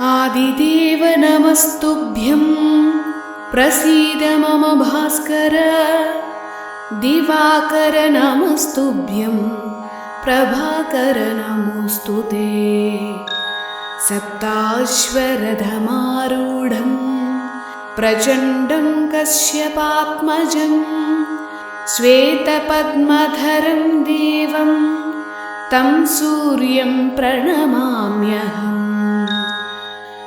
आदिदेव नमस्तुभ्यं प्रसीद मम भास्कर। दिवाकर नमस्तुभ्यं प्रभाकर नमोऽस्तु ते। सप्ताश्वरधमारूढं प्रचण्डं कश्यपात्मजं श्वेतपद्मधरं देवं तं सूर्यं प्रणमाम्यहम्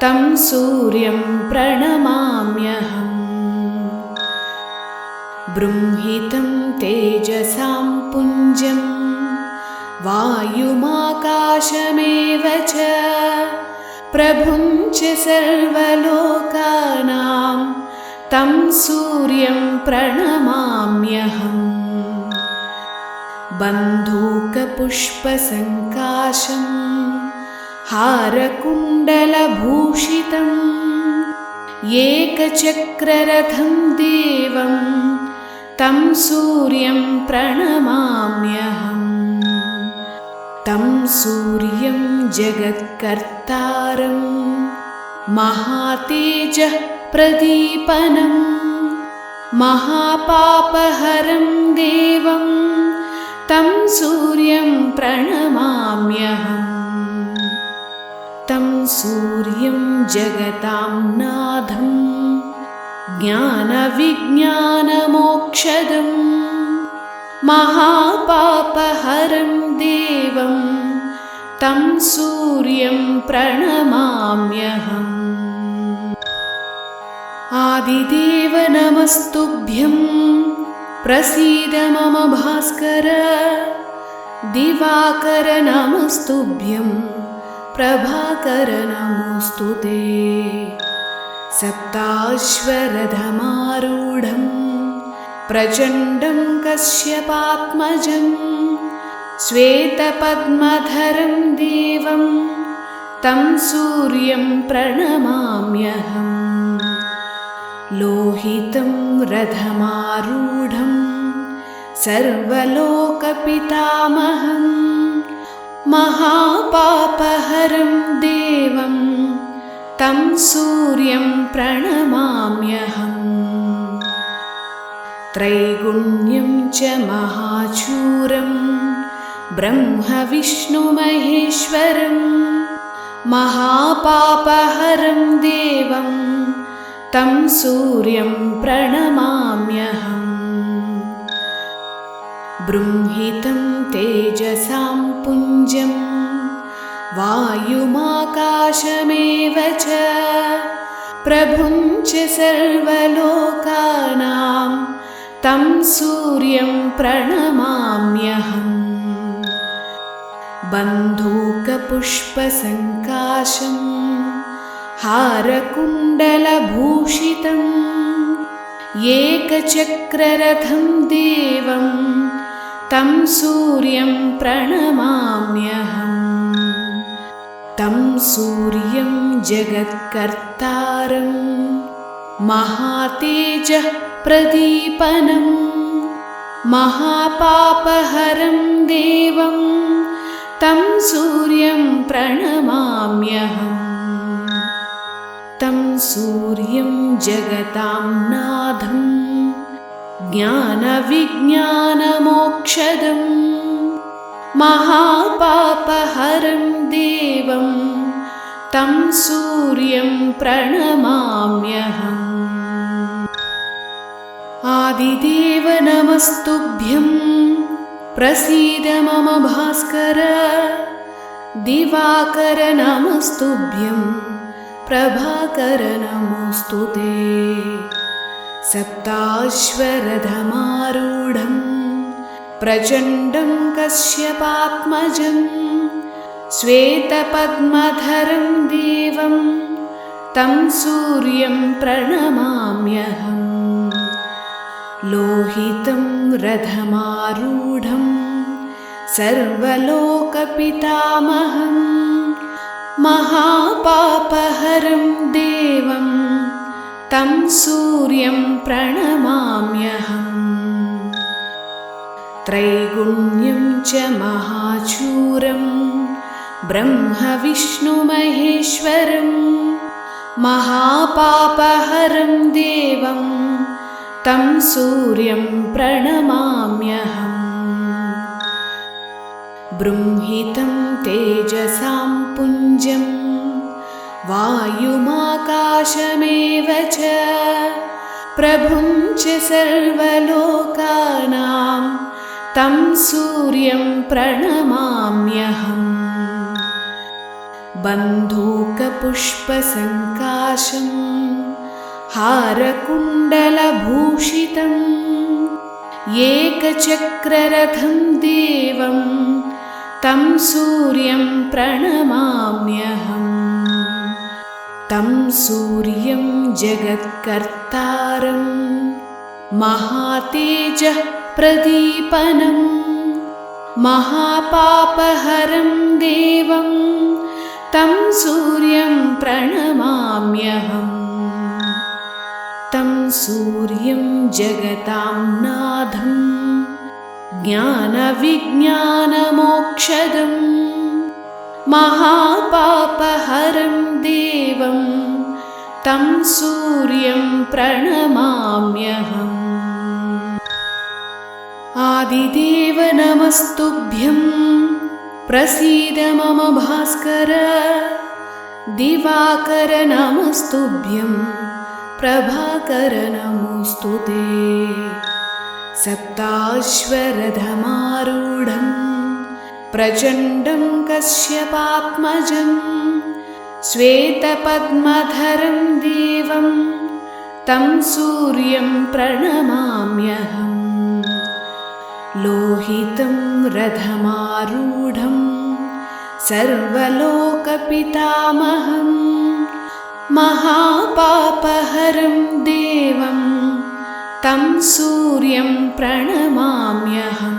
तं सूर्यं प्रणमाम्यहम्। बृंहितं तेजसां पुञ्जं वायुमाकाशमेव च। प्रभुं च सर्वलोकानां तं सूर्यं प्रणमाम्यहम्। बन्धूकपुष्पसङ्काशम् हारकुण्डलभूषितम् एकचक्ररथं देवं तं सूर्यं प्रणमाम्यहम्। तं सूर्यं जगत्कर्तारं महातेजः प्रदीपनं महापापहरं देवं तं सूर्यं प्रणमाम्यहम् तं सूर्यं जगतां नाथं ज्ञानविज्ञानमोक्षदं महापापहरं देवं तं सूर्यं प्रणमाम्यहम्। आदिदेव नमस्तुभ्यं प्रसीद मम भास्कर दिवाकर नमस्तुभ्यं प्रभाकर नमोऽस्तु ते। सप्ताश्वरथमारूढं प्रचण्डं कश्यपात्मजं श्वेतपद्मधरं देवं तं सूर्यं प्रणमाम्यहम् लोहितं रथमारूढं सर्वलोकपितामहं महापापहरं देवं तं सूर्यं प्रणमाम्यहम् त्रैगुण्यं च महाचूरं ब्रह्मविष्णुमहेश्वरं। महापापहरं देवं तं सूर्यं प्रणमाम्यहम् बृंहितं तेजसां पुञ्जं वायुमाकाशमेव च प्रभुं च सर्वलोकानां तं सूर्यं प्रणमाम्यहम्। बन्धूकपुष्पसङ्काशम् हारकुण्डलभूषितम् एकचक्ररथं देवं तं सूर्यं प्रणमाम्यहम्। तं सूर्यं जगत्कर्तारं। महातेजः प्रदीपनं। महापापहरं देवं। तं सूर्यं प्रणमाम्यहम्। तं सूर्यं जगतां नाथं ज्ञानविज्ञानमोक्षदं महापापहरं देवं तं सूर्यं प्रणमाम्यहम्। आदिदेव नमस्तुभ्यं प्रसीद मम भास्कर। दिवाकर नमस्तुभ्यं प्रभाकर नमोऽस्तु ते सप्ताश्वरथमारूढं प्रचण्डं कश्यपात्मजं श्वेतपद्मधरं देवं तं सूर्यं प्रणमाम्यहम् लोहितं रथमारूढं सर्वलोकपितामहं महापापहरं देवं तं सूर्यं प्रणमाम्यहम्। त्रैगुण्यं च महाचूरं ब्रह्मविष्णुमहेश्वरं महापापहरं देवं तं सूर्यं प्रणमाम्यहम्। बृंहितं तेजसां पुञ्जं वायुमाकाशमेव च प्रभुं च सर्वलोकानां तं सूर्यं प्रणमाम्यहम्। बन्धूकपुष्पसङ्काशं हारकुण्डलभूषितम् एकचक्ररथं देवं तं सूर्यं प्रणमाम्यहम् तं सूर्यं जगत्कर्तारं महातेजः प्रदीपनं महापापहरं देवं तं सूर्यं प्रणमाम्यहम् तं सूर्यं जगतां नाथं ज्ञानविज्ञानमोक्षदम् महापापहरं देवं तं सूर्यं प्रणमाम्यहम्। आदिदेव नमस्तुभ्यं प्रसीद मम भास्कर दिवाकर नमस्तुभ्यं प्रभाकर नमोऽस्तु ते। सप्ताश्वरथमारूढम् प्रचण्डं कश्यपात्मजं श्वेतपद्मधरं देवं तं सूर्यं प्रणमाम्यहम् लोहितं रथमारूढं सर्वलोकपितामहं महापापहरं देवं तं सूर्यं प्रणमाम्यहम्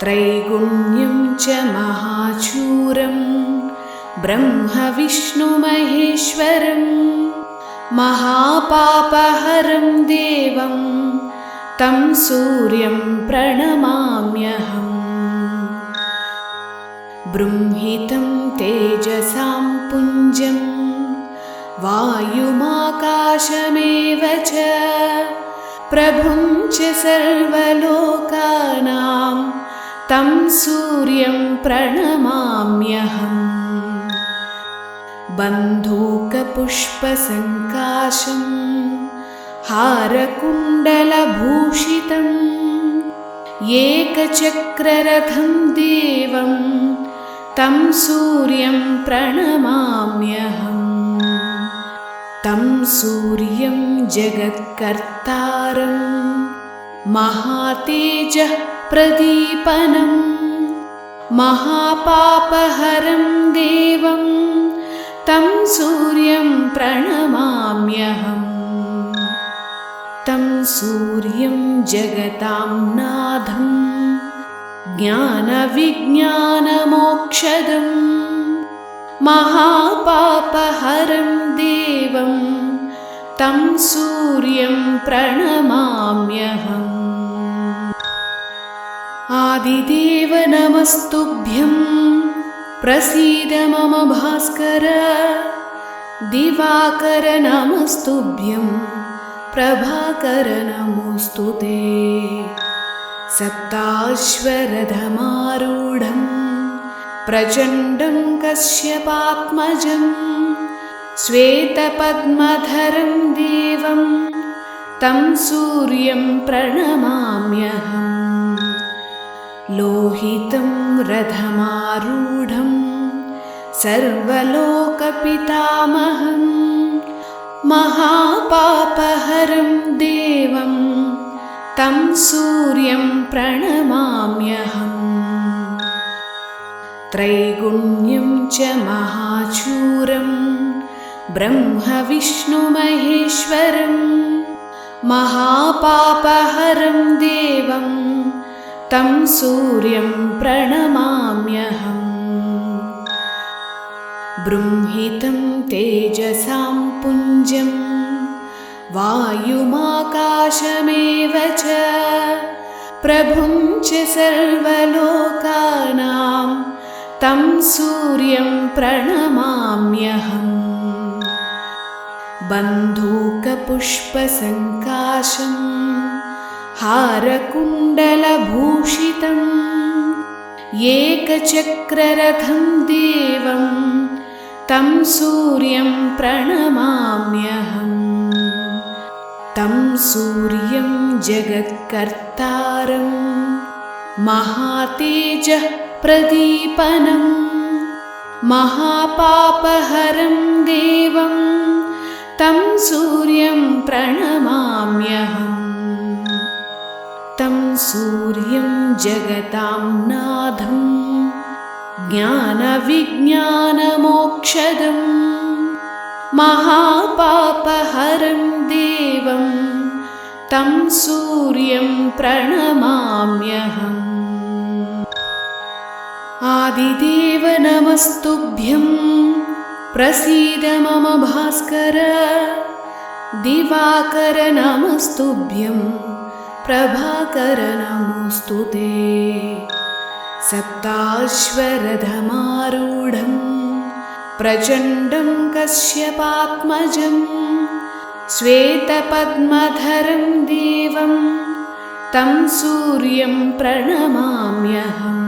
त्रैगुण्यं च महाचूरं ब्रह्मविष्णुमहेश्वरं महापापहरं देवं तं सूर्यं प्रणमाम्यहम्। बृंहितं तेजसां पुञ्जं वायुमाकाशमेव च प्रभुं च सर्वलोकानां तं सूर्यं प्रणमाम्यहम्। बन्धूकपुष्पसङ्काशं हारकुण्डलभूषितम् एकचक्ररथं देवं तं सूर्यं प्रणमाम्यहम्। तं सूर्यं जगत्कर्तारं महातेजः प्रदीपनं महापापहरं देवं तं सूर्यं प्रणमाम्यहम् तं सूर्यं जगतां नाथं ज्ञानविज्ञानमोक्षदम् महापापहरं देवं तं सूर्यं प्रणमाम्यहम्। आदिदेव नमस्तुभ्यं प्रसीद मम भास्कर दिवाकर नमस्तुभ्यं प्रभाकर नमोऽस्तु ते। सप्ताश्वरथमारूढं प्रचण्डं कश्यपात्मजं श्वेतपद्मधरं देवं तं सूर्यं प्रणमाम्यहम् लोहितं रथमारूढं सर्वलोकपितामहं महापापहरं देवं तं सूर्यं प्रणमाम्यहम् त्रैगुण्यं च महाचूरं ब्रह्मविष्णुमहेश्वरम् महापापहरं देवं तं सूर्यं प्रणमाम्यहम्। बृंहितं तेजसां पुञ्जं वायुमाकाशमेव च प्रभुं च सर्वलोकानां तं सूर्यं प्रणमाम्यहम् बन्धूकपुष्पसङ्काशं हारकुण्डलभूषितम् एकचक्ररथं देवं तं सूर्यं प्रणमाम्यहम्। तं सूर्यं जगत्कर्तारं महातेजः प्रदीपनम् महापापहरं देवं तं सूर्यं प्रणमाम्यहम् तं सूर्यं जगतां नाथं ज्ञानविज्ञानमोक्षदम् महापापहरं देवं तं सूर्यं प्रणमाम्यहम्। आदिदेव नमस्तुभ्यं प्रसीद मम भास्कर। दिवाकर नमस्तुभ्यं प्रभाकर नमोऽस्तु ते। सप्ताश्वरथमारूढं प्रचण्डं कश्यपात्मजं श्वेतपद्मधरं देवं तं सूर्यं प्रणमाम्यहम्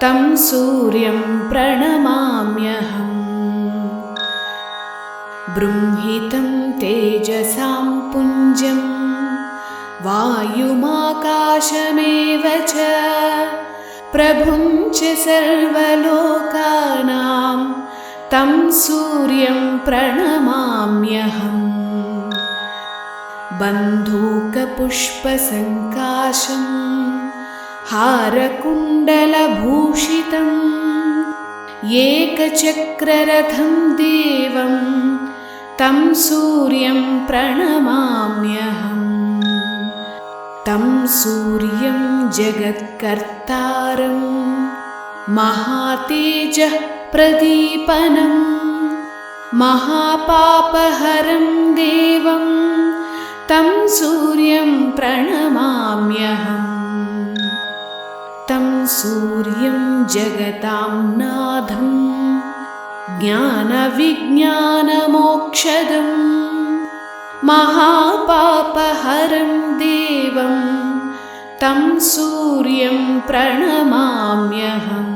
तं सूर्यं प्रणमाम्यहम्। बृंहितं तेजसां पुञ्जं वायुमाकाशमेव च प्रभुं च सर्वलोकानां तं सूर्यं प्रणमाम्यहम्। बन्धूकपुष्पसङ्काशम् हारकुण्डलभूषितम् एकचक्ररथं देवं तं सूर्यं प्रणमाम्यहम्। तं सूर्यं जगत्कर्तारं महातेजः प्रदीपनम् महापापहरं देवं तं सूर्यं प्रणमाम्यहम् तं सूर्यं जगतां नाथं ज्ञानविज्ञानमोक्षदम् महापापहरं देवं तं सूर्यं प्रणमाम्यहम्